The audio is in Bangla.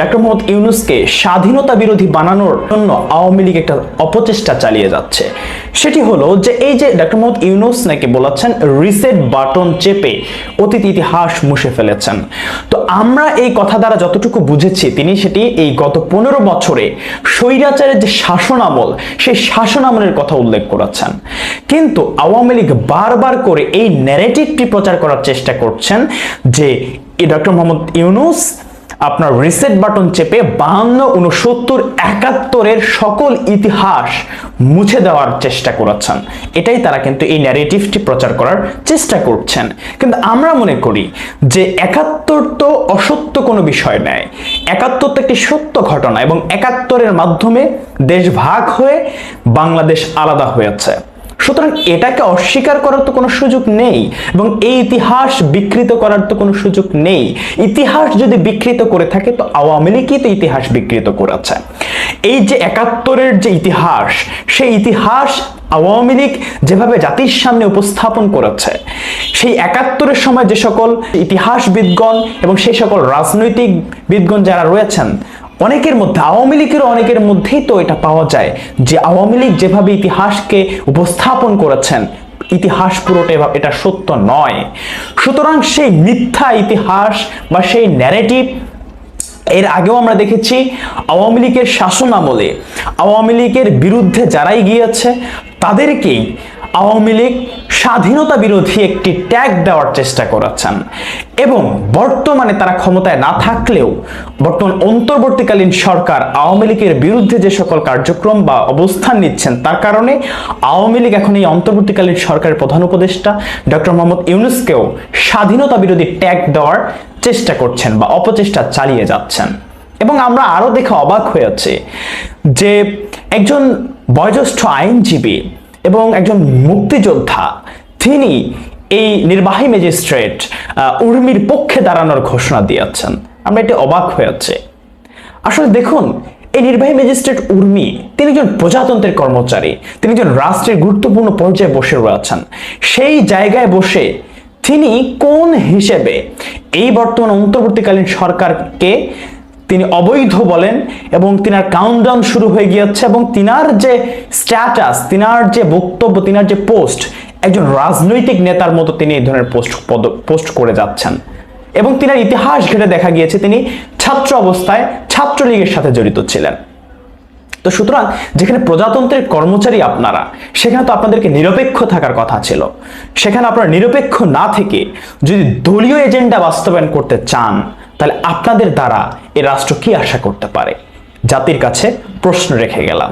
মোহাম্মদ ইউনুসকে স্বাধীনতা বিরোধী বানানোর জন্য আওয়ামী লীগ একটা অপচেষ্টা চালিয়ে যাচ্ছে। সেটি হলো যে এই যে ডক্টর মোহাম্মদ ইউনুস নাকি বলেছেন, রিসেট বাটন চেপে অতীত ইতিহাস মুছে ফেলেছেন। তো আমরা এই কথা দ্বারা যতটুকু বুঝেছি, তিনি সেটি এই গত পনেরো বছরে স্বৈরাচারের যে শাসন আমল সেই শাসন আমলের কথা উল্লেখ করেছেন। কিন্তু আওয়ামী লীগ বারবার করে এই ন্যারেটিভটি প্রচার করার চেষ্টা করছেন যে ডক্টর মোহাম্মদ ইউনুস আপনার রিসেট বাটন চেপে বাহান্ন উনসত্তর একাত্তরের সকল ইতিহাস মুছে দেওয়ার চেষ্টা করেছেন। এটাই তারা কিন্তু এই ন্যারেটিভটি প্রচার করার চেষ্টা করছেন। কিন্তু আমরা মনে করি যে একাত্তর তো অসত্য কোনো বিষয় নয়। একাত্তর তো একটি সত্য ঘটনা এবং একাত্তরের মাধ্যমে দেশ ভাগ হয়ে বাংলাদেশ আলাদা হয়েছে। সুতরাং এটাকে অস্বীকার করার তো কোনো সুযোগ নেই এবং এই ইতিহাস বিকৃত করার তো কোনো সুযোগ নেই। ইতিহাস যদি বিকৃত করে থাকে, তো আওয়ামী লীগই তো ইতিহাস বিকৃত করেছে। এই যে একাত্তরের যে ইতিহাস, সেই ইতিহাস আওয়ামী লীগ যেভাবে জাতির সামনে উপস্থাপন করেছে, সেই একাত্তরের সময় যে সকল ইতিহাসবিদগণ এবং সেই সকল রাজনৈতিক বিদগণ যারা রয়েছেন অনেকের মধ্যে, আওয়ামী লীগের অনেকের মধ্যেই তো এটা পাওয়া যায় যে আওয়ামী লীগ যেভাবে ইতিহাসকে উপস্থাপন করেছেন, ইতিহাস পুরোটা এটা সত্য নয়। সুতরাং সেই মিথ্যা ইতিহাস বা সেই ন্যারেটিভ এর আগেও আমরা দেখেছি আওয়ামী লীগের শাসন আমলে, আওয়ামী লীগের বিরুদ্ধে যারাই গিয়েছে, তাদেরকেই আওয়ামী লীগ স্বাধীনতা বিরোধী একটি ট্যাগ দেওয়ার চেষ্টা করাচ্ছেন এবং বর্তমানে তারা ক্ষমতায় না থাকলেও বর্তমান অন্তর্বর্তীকালীন সরকার আওয়ামী লীগের বিরুদ্ধে যে সকল কার্যক্রম বা অবস্থান নিচ্ছেন, তার কারণে আওয়ামী লীগ এখন এই অন্তর্বর্তীকালীন সরকারের প্রধান উপদেষ্টা ডক্টর মোহাম্মদ ইউনুসকেও স্বাধীনতা বিরোধী ট্যাগ দেওয়ার চেষ্টা করছেন বা অপচেষ্টা চালিয়ে যাচ্ছেন। এবং আমরা আরও দেখে অবাক হয়েছে যে একজন বয়োজ্যেষ্ঠ আইনজীবী এবং একজন মুক্তিযোদ্ধা, তিনি এই নির্বাহী ম্যাজিস্ট্রেট উর্মির পক্ষে দাঁড়ানোর ঘোষণা দিয়েছেন। আমরা এটি অবাক হয়েছে আসলে দেখুন, এই নির্বাহী ম্যাজিস্ট্রেট উর্মি, তিনি একজন প্রজাতন্ত্রের কর্মচারী, তিনি একজন রাষ্ট্রের গুরুত্বপূর্ণ পর্যায়ে বসে রয়েছেন। সেই জায়গায় বসে তিনি কোন হিসেবে এই বর্তমান অন্তর্বর্তীকালীন সরকারকে তিনি অবৈধ বলেন এবং তিনার কাউন্টডাউন শুরু হয়ে গিয়েছে এবং তিনার যে স্ট্যাটাস তিনার যে বক্তব্য, তিনার যে পোস্ট একজন রাজনৈতিক নেতার মতো তিনি এই ধরনের পোস্ট পোস্ট করে যাচ্ছেন। এবং তিনার ইতিহাস ঘেটে দেখা গিয়েছে, তিনি ছাত্র অবস্থায় ছাত্রলীগের সাথে জড়িত ছিলেন। তো সুতরাং যেখানে প্রজাতন্ত্রের কর্মচারী আপনারা, সেখানে তো আপনাদেরকে নিরপেক্ষ থাকার কথা ছিল। সেখানে আপনারা নিরপেক্ষ না থেকে যদি দলীয় এজেন্ডা বাস্তবায়ন করতে চান তাহলে আপনাদের দ্বারা এ রাষ্ট্র কি আশা করতে পারে? জাতির কাছে প্রশ্ন রেখে গেলাম।